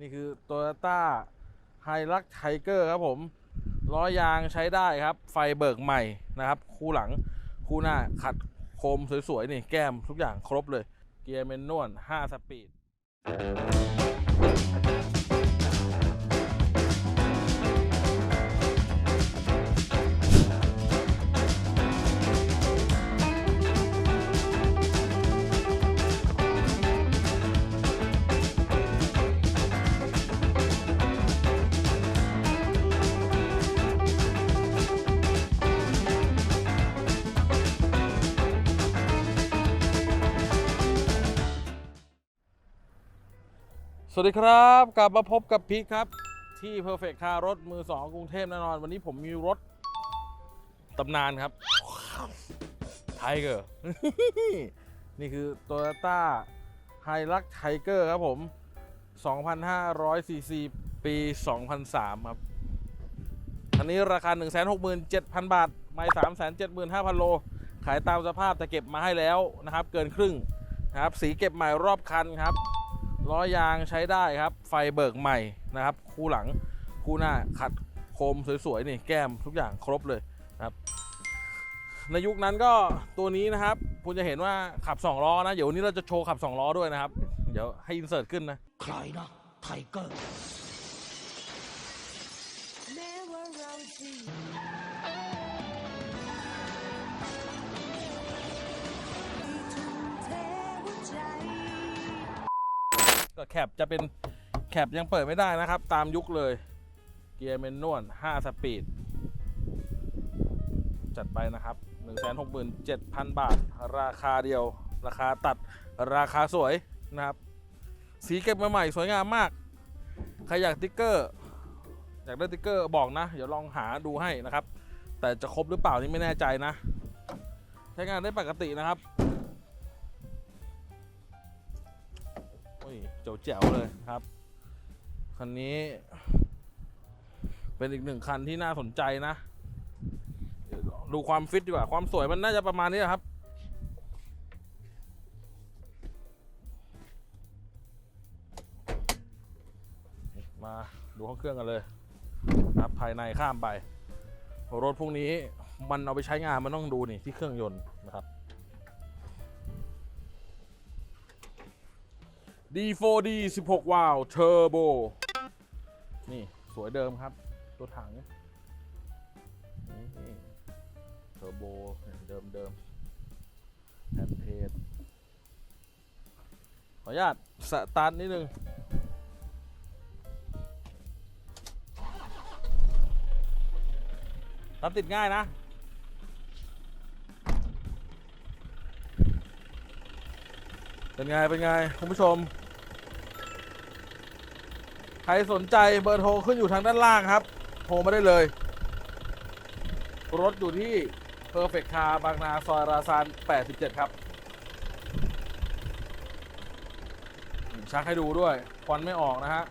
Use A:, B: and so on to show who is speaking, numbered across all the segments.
A: นี่คือ Toyota h i l u x Tiger ครับผมล้อยางใช้ได้ครับ ไฟเบิกใหม่นะครับ คู่หลังคู่หน้าขัดโคมสวยๆ นี่แก้มทุกอย่างครบเลย เกียร์เมนนวล5สปีด วัสดีครับ กลับมาพบกับพีคครับ ที่ Perfect Car รถมือ2กรุงเทพแน่นอน วันนี้ผมมีรถตำนานครับ Tiger นี่คือ Toyota h i l u x Tiger ครับผม 2,500 cc ปี 2003 ครับคันนี้ราคา 167,000 บาท ไม่ 375,000 โล ขายตามสภาพแต่เก็บมาให้แล้วนะครับ เกินครึ่งนะครับ สีเก็บใหม่รอบคันครับ ล้อยางใช้ได้ครับ ไฟเบิกใหม่นะครับ คู่หลังคู่หน้าขัดโคมสวยๆนี่แก้มทุกอย่างครบเลยนะครับ ในยุคนั้นก็ตัวนี้นะครับ คุณจะเห็นว่าขับ 2 ล้อนะ เดี๋ยววันนี้เราจะโชว์ขับ 2 ล้อด้วยนะครับ เดี๋ยวให้อินเสิร์ตขึ้นนะ
B: ใครนะไทเกอร์
A: ก็แคปจะเป็นแคปยังเปิดไม่ได้นะครับ ตามยุคเลย เกียร์เมนนวล5สปีด จัดไปนะครับ 167,000 บาท ราคาเดียว ราคาตัดราคาสวยนะครับ สีเก็บมาใหม่สวยงามมาก ใครอยากติ๊กเกอร์ อยากได้ติ๊กเกอร์บอกนะ เดี๋ยวลองหาดูให้นะครับ แต่จะครบหรือเปล่านี่ไม่แน่ใจนะ ใช้งานได้ปกตินะครับ เจ๋วแจ๋วเลยครับ คันนี้ เป็นอีกหนึ่งคันที่น่าสนใจนะ ดูความฟิตดีกว่า ความสวยมันน่าจะประมาณนี้ครับมาดูห้องเครื่องกันเลยนะครับภายในข้ามไป รถพวกนี้มันเอาไปใช้งานมันต้องดูนี่ที่เครื่องยนต์นะครับ D4D 16 วาล์วเทอร์โบ นี่ สวยเดิมครับ ตัวถัง นี่เทอร์โบเดิมเดิมแผ่นเพจขออนุญาตสตาร์ทนิดนึงรับติดง่ายนะ เป็นไง เป็นไง คุณผู้ชม รสนใจเบอร์โทรขึ้นอยู่ทางด้านล่างครับ โทรมาได้เลย รถอยู่ที่ Perfect Car บางนาซอยราซาน 87 ครับชักให้ดูด้วยควันไม่ออกนะฮะ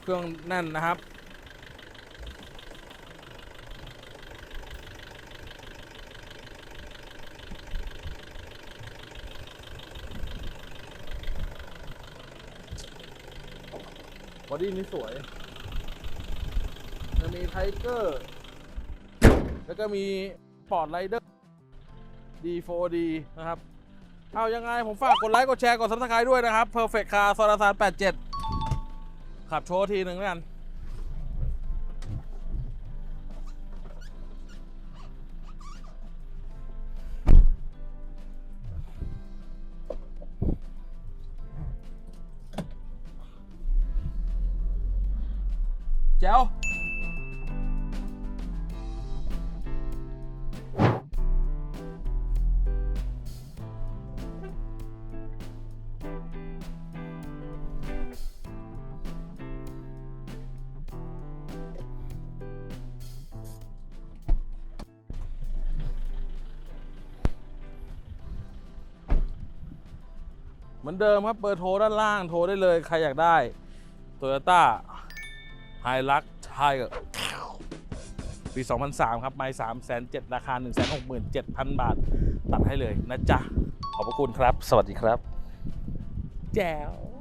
A: เครื่องแน่นนะครับ บอดี้นี่สวยจะมีไทเกอร์ แล้วก็มีปอร์ตไรเดอร์ D4D นะครับ เอายังไงผมฝากกดไลค์ กดแชร์ กดซับสไครต์ด้วยนะครับ Perfect Car ซอยลาซาน87 ขับโชว์ทีหนึ่งแล้วกัน แจ๋วเหมือนเดิมครับเบอร์โทรด้านล่างโทรได้เลย ใครอยากได้ Toyota h i l u x Tiger ปี 2003 ครับ ไม่3 7 0 0ราคา 167,000 บาท ตัดให้เลยนะจ๊ะ ขอบพระคุณครับ สวัสดีครับ แจ๋ว